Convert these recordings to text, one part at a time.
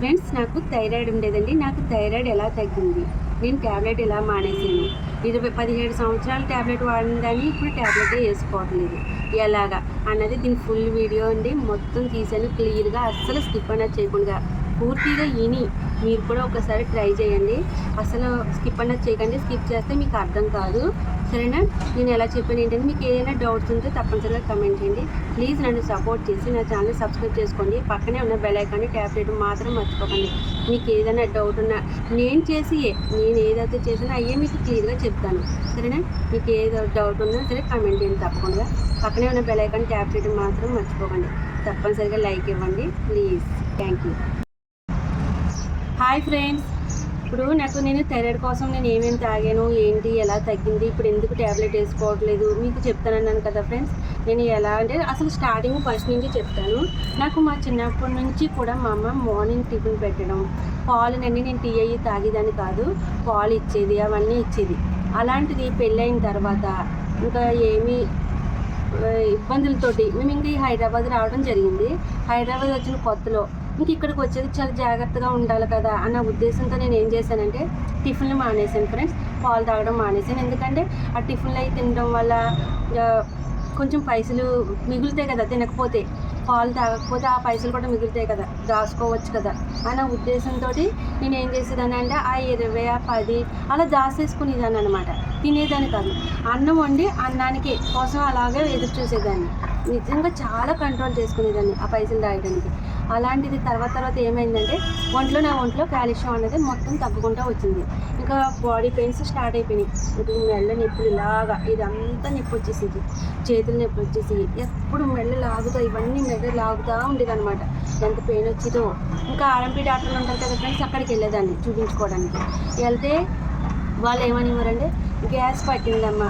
Friends నాకు thyroid ఉండేదండి. నాకు థైరాయిడ్ ఎలా తగ్గింది? నేను ట్యాబ్లెట్ ఎలా మానేసాను ఇరవై పదిహేడు సంవత్సరాలు ట్యాబ్లెట్ వాడిందని ఇప్పుడు ట్యాబ్లెటే వేసుకోవట్లేదు. ఎలాగా? అన్నది దీని ఫుల్ వీడియో అండి. మొత్తం తీసాను క్లియర్గా అస్సలు స్కిప్ అనేది చేయకుండా. పూర్తిగా విని మీరు కూడా ఒకసారి ట్రై చేయండి. అసలు స్కిప్ అనేది చేయకండి. స్కిప్ చేస్తే మీకు అర్థం కాదు. సరేనా? నేను ఎలా చెప్పాను ఏంటంటే మీకు ఏదైనా డౌట్స్ ఉంటే తప్పనిసరిగా కమెంట్ చేయండి. ప్లీజ్ నన్ను సపోర్ట్ చేసి నా ఛానల్ సబ్స్క్రైబ్ చేసుకోండి. పక్కనే ఉన్న బెల్ ఐకాన్ని ట్యాప్ చేయడం మాత్రం మర్చిపోకండి. మీకు ఏదైనా డౌట్ ఉన్నా నేను చేసి నేను ఏదైతే చేసినా అయ్యే మీకు క్లియర్గా చెప్తాను. సరేనా? మీకు ఏదో డౌట్ ఉన్నా సరే కమెంట్ చేయండి తప్పకుండా. పక్కనే ఉన్న బెల్ ఐకాన్ ట్యాప్ చేయడం మాత్రం మర్చిపోకండి. తప్పనిసరిగా లైక్ ఇవ్వండి. Please thank you hi friends ఇప్పుడు నాకు నేను థైరాయిడ్ కోసం నేను ఏమేమి తాగాను ఏంటి ఎలా తగ్గింది ఇప్పుడు ఎందుకు ట్యాబ్లెట్ వేసుకోవట్లేదు మీకు చెప్తానన్నాను కదా ఫ్రెండ్స్. నేను ఎలా అంటే అసలు స్టార్టింగ్ ఫస్ట్ నుంచి చెప్తాను. నాకు మా చిన్నప్పటి నుంచి కూడా మా అమ్మ మార్నింగ్ టిఫిన్ పెట్టడం పాలునండి నేను టీ అయ్యి తాగేదాన్ని కాదు పాలు ఇచ్చేది అవన్నీ ఇచ్చేది. అలాంటిది పెళ్ళైన తర్వాత ఇంకా ఏమీ ఇబ్బందులతోటి మేము ఇంకా ఈ హైదరాబాద్ రావడం జరిగింది. హైదరాబాద్ వచ్చిన కొత్తలో ఇంక ఇక్కడికి వచ్చేది చాలా జాగ్రత్తగా ఉండాలి కదా అన్న ఉద్దేశంతో నేను ఏం చేశానంటే టిఫిన్లు మానేశాను ఫ్రెండ్స్. పాలు తాగడం మానేశాను. ఎందుకంటే ఆ టిఫిన్లు అవి తినడం వల్ల కొంచెం పైసలు మిగులుతాయి కదా తినకపోతే. పాలు తాగకపోతే ఆ పైసలు కూడా మిగులుతాయి కదా దాచుకోవచ్చు కదా అన్న ఉద్దేశంతో నేను ఏం చేసేదాన్ని అంటే ఆ ఇరవై ఆ పది అలా దాచేసుకునేదాన్ని అనమాట తినేదాన్ని కాదు. అన్నం వండి అన్నానికి కోసం అలాగే ఎదురు చూసేదాన్ని. నిజంగా చాలా కంట్రోల్ చేసుకునేదాన్ని ఆ పైసలు తాగడానికి అలాంటిది తర్వాత తర్వాత ఏమైందంటే ఒంట్లో నా ఒంట్లో కాల్షియం అనేది మొత్తం తగ్గుకుంటూ వచ్చింది. ఇంకా బాడీ పెయిన్స్ స్టార్ట్ అయిపోయినాయి. ఇది మెళ్ళ నొప్పులు ఇలాగా ఇదంతా నొప్పి వచ్చేసింది. చేతులు నొప్పి వచ్చేసి ఎప్పుడు మెళ్ళ లాగుతా ఇవన్నీ మెడ లాగుతూ ఉండేది అనమాట ఎంత పెయిన్ వచ్చిందో. ఇంకా ఆర్ఎంపీ డాక్టర్లు ఉంటారు కదా ఫ్రెండ్స్ అక్కడికి వెళ్ళేదాన్ని చూపించుకోవడానికి. వెళ్తే వాళ్ళు ఏమనివ్వరంటే గ్యాస్ పట్టిందమ్మా.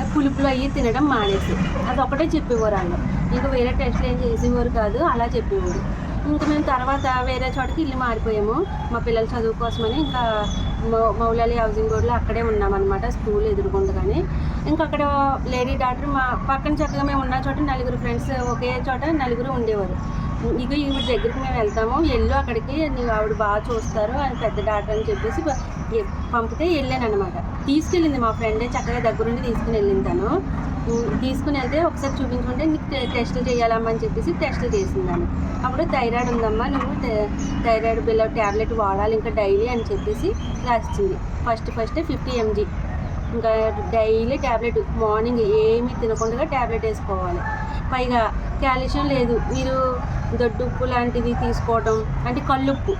పులుపులు అయ్యి తినడం మానేసి. అది ఒకటే చెప్పేవారు వాళ్ళు ఇంకా వేరే టెస్ట్లు ఏం చేసేవారు కాదు అలా చెప్పేవారు. ఇంకా మేము తర్వాత వేరే చోటకి ఇల్లు మారిపోయాము. మా పిల్లల చదువు కోసమని ఇంకా మౌ- మౌలాలి హౌసింగ్ బోర్డులో అక్కడే ఉన్నామన్నమాట స్కూల్ ఎదుర్కొండగానే ఇంకా అక్కడ లేడీ డాక్టర్ మా పక్కన చక్కగా మేము ఉన్న చోట నలుగురు ఫ్రెండ్స్ ఒకే చోట నలుగురు ఉండేవారు. ఇక ఈవిడ దగ్గరికి మేము వెళ్తాము. వెళ్ళు అక్కడికి నీవు ఆవిడ బాగా చూస్తారు అని పెద్ద డాక్టర్ అని చెప్పేసి పంపితే వెళ్ళాను అనమాట తీసుకెళ్ళింది మా ఫ్రెండే చక్కగా దగ్గరుండి తీసుకుని వెళ్ళింది తను. తీసుకుని వెళ్తే ఒకసారి చూపించుకుంటే నీకు టెస్టులు చేయాలమ్మా అని చెప్పేసి టెస్టులు చేసిందాను అప్పుడు థైరాయిడ్ ఉందమ్మా నువ్వు థైరాయిడ్ బిల్ల ట్యాబ్లెట్ వాడాలి ఇంకా డైలీ అని చెప్పేసి రాసింది. First first fifty mg. ఇంకా డైలీ ట్యాబ్లెట్ మార్నింగ్ ఏమీ తినకుండా ట్యాబ్లెట్ వేసుకోవాలి. పైగా కాల్షియం లేదు. మీరు దొడ్డు ఉప్పు లాంటివి తీసుకోవటం అంటే కళ్ళుప్పు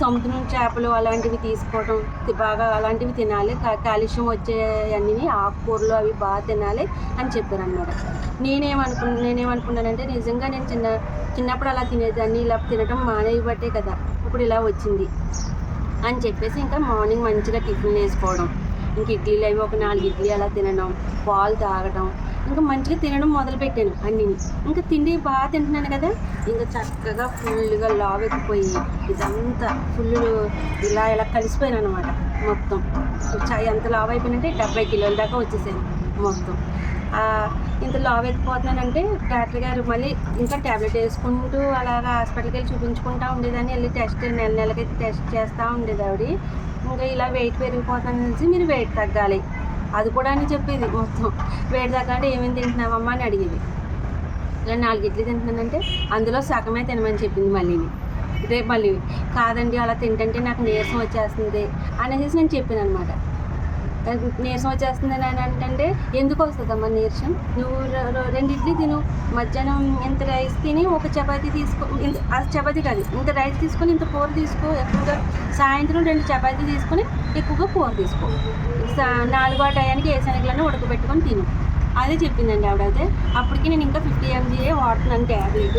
సముద్రం చేపలు అలాంటివి తీసుకోవటం బాగా అలాంటివి తినాలి. కాలుష్యం వచ్చేయన్ని వచ్చే ఆకుకూరలు అవి బాగా తినాలి అని చెప్పారు అనమాట నేనేమనుకు నేనేమనుకున్నానంటే నిజంగా నేను చిన్న చిన్నప్పుడు అలా తినేదాన్ని ఇలా తినడం మానేయబట్టే కదా ఇప్పుడు ఇలా వచ్చింది అని చెప్పేసి ఇంకా మార్నింగ్ మంచిగా టిఫిన్ వేసుకోవడం. ఇంక ఇడ్లీలు అవి ఒక నాలుగు ఇడ్లీ అలా తినడం పాలు తాగడం ఇంకా మంచిగా తినడం మొదలుపెట్టాను అన్నీ ఇంకా తిండి బాగా తింటున్నాను కదా ఇంకా చక్కగా ఫుల్గా లావెక్కిపోయి ఇదంతా ఫుల్ ఇలా ఇలా కలిసిపోయాను అనమాట మొత్తం. ఎంత లావ్ అయిపోయినంటే డెబ్బై కిలోల దాకా వచ్చేసాను మొత్తం. ఇంత లావు వెళ్ళిపోతున్నానంటే డాక్టర్ గారు మళ్ళీ ఇంకా ట్యాబ్లెట్ వేసుకుంటూ అలాగా హాస్పిటల్కి వెళ్ళి చూపించుకుంటూ ఉండేదాన్ని. వెళ్ళి టెస్ట్ నెల నెలకి టెస్ట్ చేస్తూ ఉండేది ఆవిడ. ఇంకా ఇలా వెయిట్ పెరిగిపోతాను తెలిసి మీరు వెయిట్ తగ్గాలి. అది కూడా అని చెప్పేది మొత్తం. వెయిట్ తగ్గాలంటే ఏమేమి తింటున్నావమ్మా అని అడిగేది. ఇలా నాలుగు ఇడ్లీ తింటున్నానంటే అందులో సగమే తినమని చెప్పింది మళ్ళీని. రేపు మళ్ళీ కాదండి అలా తింటంటే నాకు నీరసం వచ్చేస్తుంది అనేసి నేను చెప్పాను అనమాట. నీరసం వచ్చేస్తుంది అని అంటే ఎందుకు వస్తుందమ్మా నీరసం? నువ్వు రె- రెండు ఇడ్లీ తిను. మధ్యాహ్నం ఇంత రైస్ తిని ఒక చపాతీ తీసుకో ఆ చపాతీ కాదు ఇంత రైస్ తీసుకొని ఇంత కూర తీసుకో ఎక్కువగా సాయంత్రం రెండు చపాతీ తీసుకొని ఎక్కువగా కూర తీసుకో. నాలుగో టయానికి ఏ శనగలను ఉడకబెట్టుకొని తిను. అదే చెప్పిందండి ఆవిడైతే. అప్పటికి నేను ఇంకా ఫిఫ్టీ ఎంజీఏ వాడుతున్నాను ట్యాబ్లెట్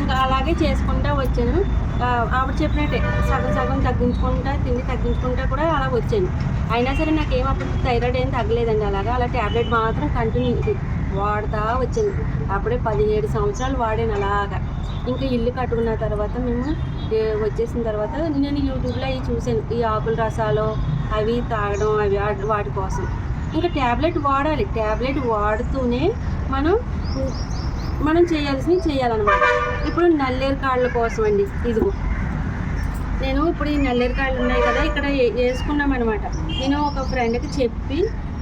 ఇంకా అలాగే చేసుకుంటా వచ్చాను. ఆవిడ చెప్పినట్టే సగం సగం తగ్గించుకుంటా తిండి తగ్గించుకుంటా కూడా అలా వచ్చాను. అయినా సరే నాకేం అప్పుడు థైరాయిడ్ ఏం తగ్గలేదండి అలాగా. అలా ట్యాబ్లెట్ మాత్రం కంటిన్యూ వాడుతూ వచ్చింది అప్పుడే పదిహేడు సంవత్సరాలు వాడాను అలాగా. ఇంకా ఇల్లు కట్టుకున్న తర్వాత మేము వచ్చేసిన తర్వాత నేను యూట్యూబ్లో అవి చూశాను. ఈ ఆకుల రసాలు అవి తాగడం అవి వాటి కోసం. ఇంకా ట్యాబ్లెట్ వాడాలి. ట్యాబ్లెట్ వాడుతూనే మనం మనం చేయాల్సినవి చేయాలన్నమాట. ఇప్పుడు నల్లేరు కాళ్ళ కోసం అండి ఇదిగో. నేను ఇప్పుడు ఈ నల్లేరు కాళ్ళు ఉన్నాయి కదా ఇక్కడ ఏ- వేసుకున్నాం అనమాట నేను ఒక ఫ్రెండ్కి చెప్పి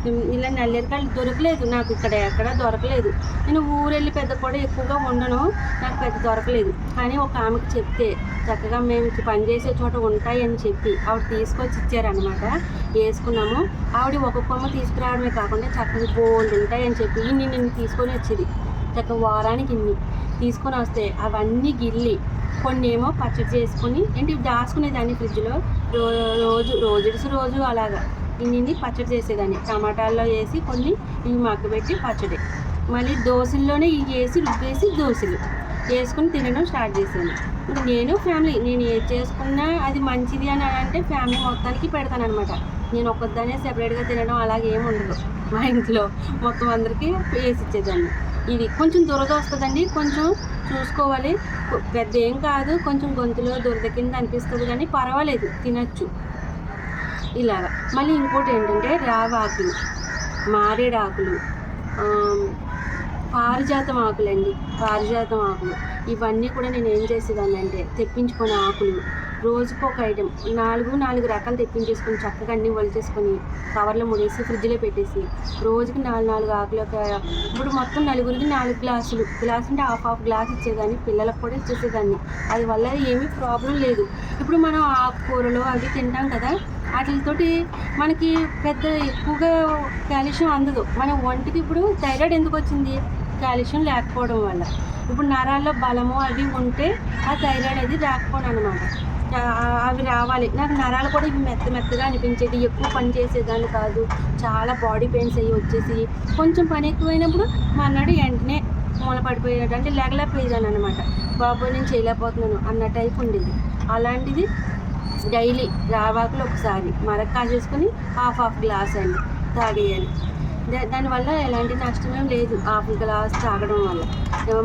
ఇలా నల్లేరికాయలు దొరకలేదు. నాకు ఇక్కడ ఎక్కడ దొరకలేదు. నేను ఊరెళ్ళి పెద్ద కూడా ఎక్కువగా ఉండను నాకు పెద్ద దొరకలేదు. కానీ ఒక ఆమెకి చెప్తే చక్కగా మేము పనిచేసే చోట ఉంటాయని చెప్పి ఆవిడ తీసుకొచ్చి ఇచ్చారనమాట వేసుకున్నాము. ఆవిడ ఒక కొమ్మ తీసుకురావడమే కాకుండా చక్కగా బోల్డ్ ఉంటాయని చెప్పి ఇన్ని నిన్ను తీసుకొని వచ్చేది. చక్కగా వారానికి ఇన్ని. తీసుకొని వస్తే అవన్నీ గిల్లి కొన్ని ఏమో పచ్చడి చేసుకుని ఏంటి దాచుకునేదాన్ని ఫ్రిడ్జ్లో? రోజు రోజు రోజు అలాగా. ఇన్ని పచ్చడి చేసేదాన్ని. టమాటాల్లో వేసి కొన్ని ఇవి మగ్గబెట్టి పచ్చడి. మళ్ళీ దోశల్లోనే ఇవి వేసి రుబ్బేసి దోశలు. వేసుకుని తినడం స్టార్ట్ చేశాను. ఇప్పుడు నేను ఫ్యామిలీ నేను ఏది చేసుకున్నా అది మంచిది అని అంటే ఫ్యామిలీ మొత్తానికి పెడతాను అనమాట నేను ఒక్కదానే సెపరేట్గా తినడం అలాగే ఏమి ఉండదు. మా ఇంట్లో మొత్తం అందరికీ వేసి ఇచ్చేదాన్ని. ఇది కొంచెం దురద వస్తుందండి కొంచెం చూసుకోవాలి. పెద్ద ఏం కాదు కొంచెం గొంతులో దురద కింద అనిపిస్తుంది కానీ పర్వాలేదు తినచ్చు. ఇలాగా మళ్ళీ ఇంకోటి ఏంటంటే రావాకులు మారేడాకులు పారిజాతం ఆకులండి పారిజాతం ఆకులు. ఇవన్నీ కూడా నేను ఏం చేసేదాన్ని అంటే తెప్పించుకునే ఆకులు. రోజుకు ఒక ఐటెం నాలుగు నాలుగు రకాలు తెప్పించేసుకొని చక్కగా అన్నీ వలిచేసుకొని కవర్లో ముడేసి ఫ్రిడ్జ్లో పెట్టేసి రోజుకి నాలుగు నాలుగు ఆకులు ఒక ఇప్పుడు మొత్తం నలుగురికి నాలుగు గ్లాసులు. గ్లాస్ అంటే హాఫ్ హాఫ్ గ్లాస్ ఇచ్చేదాన్ని పిల్లలకు కూడా ఇచ్చేసేదాన్ని. అది వల్ల ఏమీ ప్రాబ్లం లేదు. ఇప్పుడు మనం ఆకుకూరలు అవి తింటాం కదా వాటితోటి మనకి పెద్ద ఎక్కువగా కాల్షియం అందదు. మన ఒంటికి ఇప్పుడు థైరాయిడ్ ఎందుకు వచ్చింది? కాల్షియం లేకపోవడం వల్ల. ఇప్పుడు నరాల్లో బలము అవి ఉంటే ఆ థైరాయిడ్ అది రాకపోను అనమాట అవి రావాలి. నాకు నరాలు కూడా ఇవి మెత్త మెత్తగా అనిపించేది ఎక్కువ పని చేసేదాన్ని కాదు. చాలా బాడీ పెయిన్స్ అయ్యి వచ్చేసి కొంచెం పని ఎక్కువైనప్పుడు మన్నాడు వెంటనే మూల పడిపోయాడు అంటే లేకలేకపోయేదాన్ని అనమాట బాబు నేను చేయలేకపోతున్నాను అన్న టైప్ ఉండేది. అలాంటిది డైలీ రావాకులు ఒకసారి. మరక్కా చేసుకుని హాఫ్ హాఫ్ గ్లాస్ అండి. తాగేయాలి. దా- దానివల్ల ఎలాంటి నష్టమేం లేదు. హాఫ్ గ్లాస్ తాగడం వల్ల.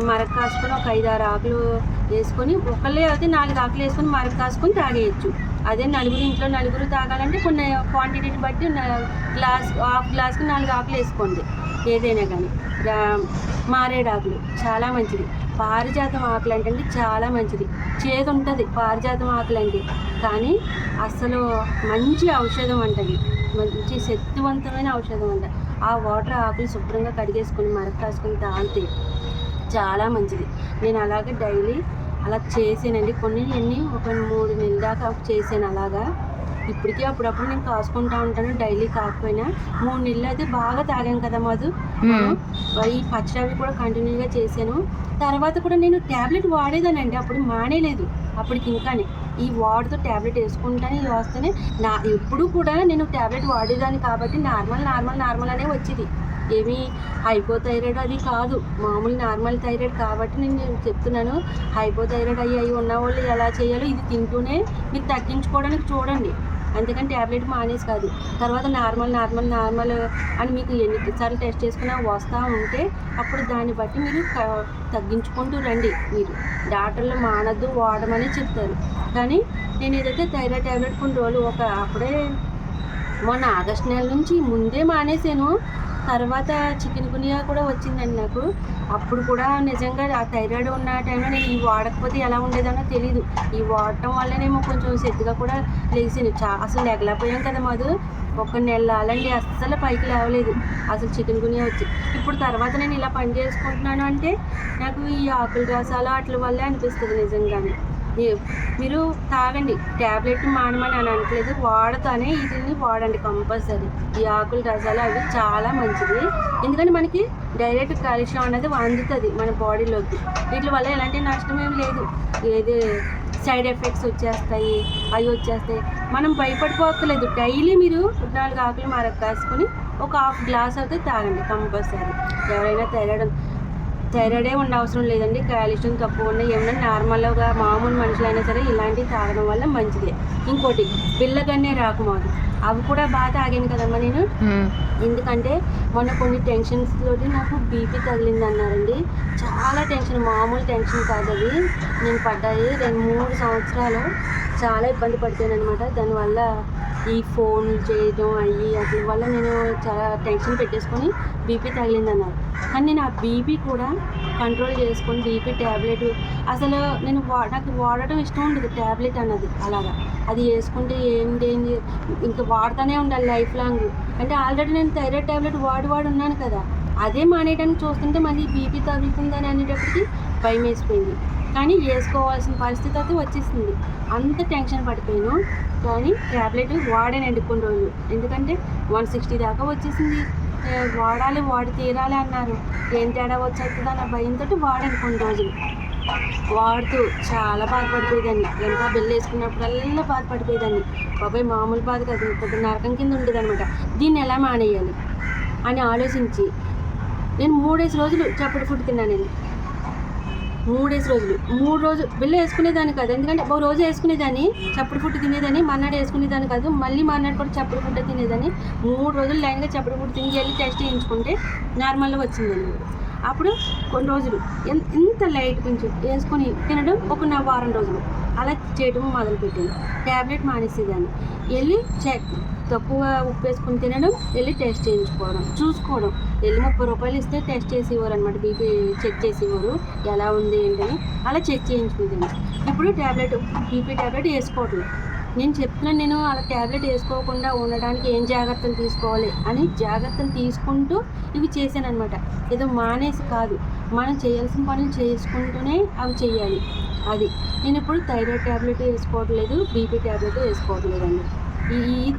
మరక కాసుకొని ఒక ఐదు ఆరు ఆకులు వేసుకొని ఒకళ్ళే అయితే నాలుగు ఆకులు వేసుకొని మరక కాసుకొని తాగేయచ్చు. అదే నలుగురు ఇంట్లో నలుగురు తాగాలంటే కొన్ని క్వాంటిటీని బట్టి గ్లాస్ హాఫ్ గ్లాస్కి నాలుగు ఆకులు వేసుకోండి. ఏదైనా కానీ మారేడు మారేడాకులు చాలా మంచిది. పారిజాతం ఆకులు అంటే చాలా మంచిది. చేదు ఉంటుంది పారిజాతం ఆకులు అంటే. కానీ అసలు మంచి ఔషధం అంటది మంచి శక్తివంతమైన ఔషధం అంట. ఆ వాటర్ ఆకులు శుభ్రంగా కడిగేసుకొని మరక రాసుకొని తాగితే చాలా మంచిది. నేను అలాగే డైలీ అలా చేసానండి కొన్ని ఎన్ని ఒక మూడు నెలల దాకా చేశాను అలాగా. ఇప్పటికీ అప్పుడప్పుడు నేను కాసుకుంటా ఉంటాను డైలీ కాకపోయినా. మూడు నెలలు అయితే బాగా తాగాను కదా మధు. మ్మ్. ఈ పచ్చడి కూడా కంటిన్యూగా చేశాను. తర్వాత కూడా నేను ట్యాబ్లెట్ వాడేదానండి. అప్పుడు మానేలేదు. అప్పటికి ఇంకానే. ఈ వాడుతో ట్యాబ్లెట్ వేసుకుంటానే ఇది వస్తేనే నా ఎప్పుడు కూడా నేను ట్యాబ్లెట్ వాడేదాన్ని కాబట్టి నార్మల్ నార్మల్ నార్మల్ అనే వచ్చేది. ఏమీ హైపోథైరాయిడ్ అది కాదు. మామూలు నార్మల్ థైరాయిడ్ కాబట్టి నేను చెప్తున్నాను హైపోథైరాయిడ్ అయ్యి అయ్యి ఉన్న వాళ్ళు ఎలా చేయాలో ఇది తింటూనే మీరు తగ్గించుకోవడానికి చూడండి. అంతేకాని ట్యాబ్లెట్ మానేసి కాదు. తర్వాత నార్మల్ నార్మల్ నార్మల్ అని మీకు ఎన్నిసార్లు టెస్ట్ చేసుకున్నా వస్తూ ఉంటే అప్పుడు దాన్ని బట్టి మీరు తగ్గించుకుంటూ రండి మీరు. డాక్టర్లు మానద్దు వాడమని చెప్తారు. కానీ నేను ఏదైతే థైరాయిడ్ ట్యాబ్లెట్ కొన్ని రోజులు ఒక అప్పుడే మొన్న ఆగస్ట్ నెల నుంచి ముందే మానేశాను. తర్వాత చికెన్ గునియా కూడా వచ్చిందండి నాకు. అప్పుడు కూడా నిజంగా ఆ థైరాయిడ్ ఉన్న టైంలో నేను ఈ వాడకపోతే ఎలా ఉండేదనో తెలియదు ఇవి వాడటం వల్లనేమో కొంచెం సెద్దుగా కూడా లేచింది. చా అసలు ఎగలపోయాం కదా మధు. ఒక నెల అలాంటి అస్సలు పైకి లేవలేదు అసలు చికెన్ గునియా వచ్చి. ఇప్పుడు తర్వాత నేను ఇలా పని చేసుకుంటున్నాను అంటే నాకు ఈ ఆకుల రసాలు వాటి వల్లే అనిపిస్తుంది నిజంగానే. మీరు తాగండి. ట్యాబ్లెట్ మానమని అని అనట్లేదు. వాడతానే ఇది వాడండి కంపల్సరీ. ఈ ఆకుల రసాలు అవి చాలా మంచిది. ఎందుకంటే మనకి డైరెక్ట్ కాల్షియం అనేది అందుతుంది మన బాడీలోకి. వీటి వల్ల ఎలాంటి నష్టం ఏం లేదు. ఏది సైడ్ ఎఫెక్ట్స్ వచ్చేస్తాయి అవి వచ్చేస్తాయి. మనం భయపడిపోక్కర్లేదు డైలీ మీరు నాలుగు ఆకులు మరొక కాసుకొని ఒక హాఫ్ గ్లాస్ అయితే తాగండి కంపల్సరీ. ఎవరైనా థైరాయిడ్ థైరాయిడే ఉండ అవసరం లేదండి. కాల్షియం తక్కువ ఉన్న ఏమన్నా నార్మల్గా మామూలు మనుషులైనా సరే ఇలాంటివి తాగడం వల్ల మంచిదే. ఇంకోటి పిల్లగన్నే రాకుమాదు అవి కూడా బాగా తాగాను కదమ్మా నేను. ఎందుకంటే మొన్న కొన్ని టెన్షన్స్ తోటి నాకు బీపీ తగిలింది అన్నారండి చాలా టెన్షన్ మామూలు టెన్షన్ కాదు అది. నేను పడ్డాయి రెండు మూడు సంవత్సరాలు. చాలా ఇబ్బంది పడిపోయాను అనమాట దానివల్ల ఈ ఫోన్ చేయడం అయ్యి వాటి వల్ల నేను చాలా టెన్షన్ పెట్టేసుకొని బీపీ తగిలిందన్నారు కానీ నేను ఆ బీపీ కూడా కంట్రోల్ చేసుకొని బీపీ ట్యాబ్లెట్ అసలు నేను వా నాకు వాడటం ఇష్టం ఉండదు ట్యాబ్లెట్ అన్నది అలాగా. అది వేసుకుంటే ఏంటి డేంజర్ ఇంకా వాడుతూనే ఉండాలి లైఫ్ లాంగ్ అంటే ఆల్రెడీ నేను థైరాయిడ్ ట్యాబ్లెట్ వాడి వాడి ఉన్నాను కదా. అదే మానేయడానికి చూస్తుంటే మళ్ళీ బీపీ తగ్గుతుందని అనేటప్పటికి భయం వేసిపోయింది. కానీ వేసుకోవాల్సిన పరిస్థితి అయితే వచ్చేసింది. అంత టెన్షన్ పడిపోయాను. కానీ ట్యాబ్లెట్ వాడానండి కొన్ని రోజులు. ఎందుకంటే వన్ సిక్స్టీ దాకా వచ్చేసింది. వాడాలి వాడి తీరాలి అన్నారు. ఏం తేడా వచ్చేస్తుందో అన్న భయంతో వాడాను కొన్ని రోజులు. వాడుతూ చాలా బాధపడిపోయేదాన్ని. ఎంత బిల్లు వేసుకున్నప్పుడల్లా బాధపడిపోయేదాన్ని. బాబాయ్ మామూలు బాధ కాదు. పెద్ద నరకం కింద ఉండేది అనమాట దీన్ని ఎలా మానేయాలి? అని ఆలోచించి నేను మూడేసి రోజులు చప్పటి ఫుడ్ మూడు మూడేసి రోజులు. మూడు రోజులు బిల్లు వేసుకునేదాన్ని కాదు. ఎందుకంటే ఒక రోజు వేసుకునేదాన్ని చప్పుడు ఫుడ్ తినేదాన్ని మన్నాడు వేసుకునేదాన్ని కాదు. మళ్ళీ మర్నాడు కూడా చప్పుడు ఫుడ్ తినేదాన్ని. మూడు రోజులు లైన్గా చప్పుడు ఫుడ్ తిని వెళ్ళి టెస్ట్ చేయించుకుంటే నార్మల్గా వచ్చిందండి అప్పుడు కొన్ని రోజులు ఇంత లైట్ కొంచెం వేసుకొని తినడం ఒక నా వారం రోజులు. అలా చేయడం మొదలుపెట్టాను ట్యాబ్లెట్ మానేసేదాన్ని. వెళ్ళి చెక్ తక్కువ ఉప్పు వేసుకుని తినడం వెళ్ళి టెస్ట్ చేయించుకోవడం చూసుకోవడం. వెళ్ళి ముప్పై రూపాయలు ఇస్తే టెస్ట్ చేసేవారు అనమాట బీపీ చెక్ చేసేవారు. ఎలా ఉంది ఏంటని అలా చెక్ చేయించుకునేదాన్ని ఇప్పుడు ట్యాబ్లెట్ బీపీ ట్యాబ్లెట్ వేసుకోవట్లేదు నేను చెప్తున్నాను నేను అలా ట్యాబ్లెట్ వేసుకోకుండా ఉండడానికి ఏం జాగ్రత్తలు తీసుకోవాలి అని జాగ్రత్తలు తీసుకుంటూ ఇవి చేశాను అనమాట ఏదో మానేసి కాదు మనం చేయాల్సిన పనులు చేసుకుంటూనే అవి చేయాలి. అది. నేను ఇప్పుడు థైరాయిడ్ ట్యాబ్లెట్ వేసుకోవట్లేదు బీపీ ట్యాబ్లెట్ వేసుకోవట్లేదండి. ఈ-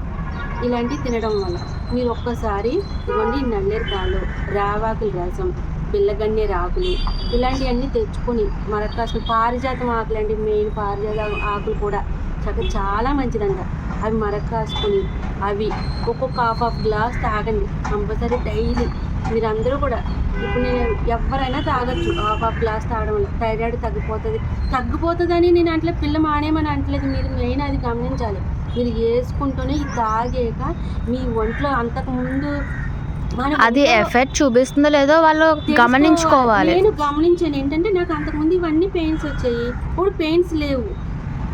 ఇలాంటివి తినడం వల్ల మీరు ఒక్కసారి ఇవ్వండి నల్లేరు రావాకులు రావాకుల రసం బిల్లగన్నేరు ఆకులు ఇలాంటివన్నీ తెచ్చుకొని మరకాసిన పారిజాతం ఆకులు అండి మెయిన్ పారిజాత ఆకులు కూడా చక్కగా చాలా మంచిదంట. అవి మరకాసుకొని అవి ఒక్కొక్క హాఫ్ హాఫ్ గ్లాస్ తాగండి. Compulsory daily. మీరందరూ కూడా ఇప్పుడు నేను ఎవరైనా తాగొచ్చు హాఫ్ హాఫ్ గ్లాస్ తాగడం వల్ల. థైరాయిడ్ తగ్గిపోతుంది. తగ్గిపోతుందని నేను అంటే పిల్ల మానేమని అంటలేదు. మీరు మెయిన్ అది గమనించాలి. మీరు వేసుకుంటూనే ఇది తాగాక మీ ఒంట్లో అంతకు ముందు మన అది ఎఫెక్ట్ చూపిస్తుందో లేదో వాళ్ళు గమనించుకోవాలి. నేను గమనించాను ఏంటంటే నాకు అంతకుముందు ఇవన్నీ పెయిన్స్ వచ్చాయి. ఇప్పుడు పెయిన్స్ లేవు.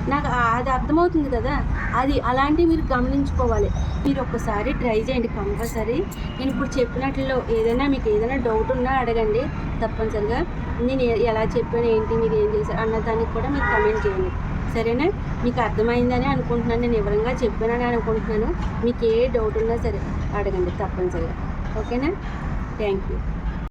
నాకు అది అర్థమవుతుంది కదా? అది అలాంటివి మీరు గమనించుకోవాలి. మీరు ఒక్కసారి ట్రై చేయండి కంపల్సరీ నేను ఇప్పుడు చెప్పినట్లో ఏదైనా మీకు ఏదైనా డౌట్ ఉన్నా అడగండి. తప్పనిసరిగా నేను ఎలా చెప్పాను ఏంటి మీరు ఏం చేశారు అన్న దానికి కూడా మీరు కమెంట్ చేయండి. సరేనా? మీకు అర్థమైందని అనుకుంటున్నాను. నేను వివరంగా చెప్పానని అనుకుంటున్నాను. మీకు ఏ డౌట్ ఉన్నా సరే అడగండి తప్పనిసరిగా. ఓకేనా? Thank you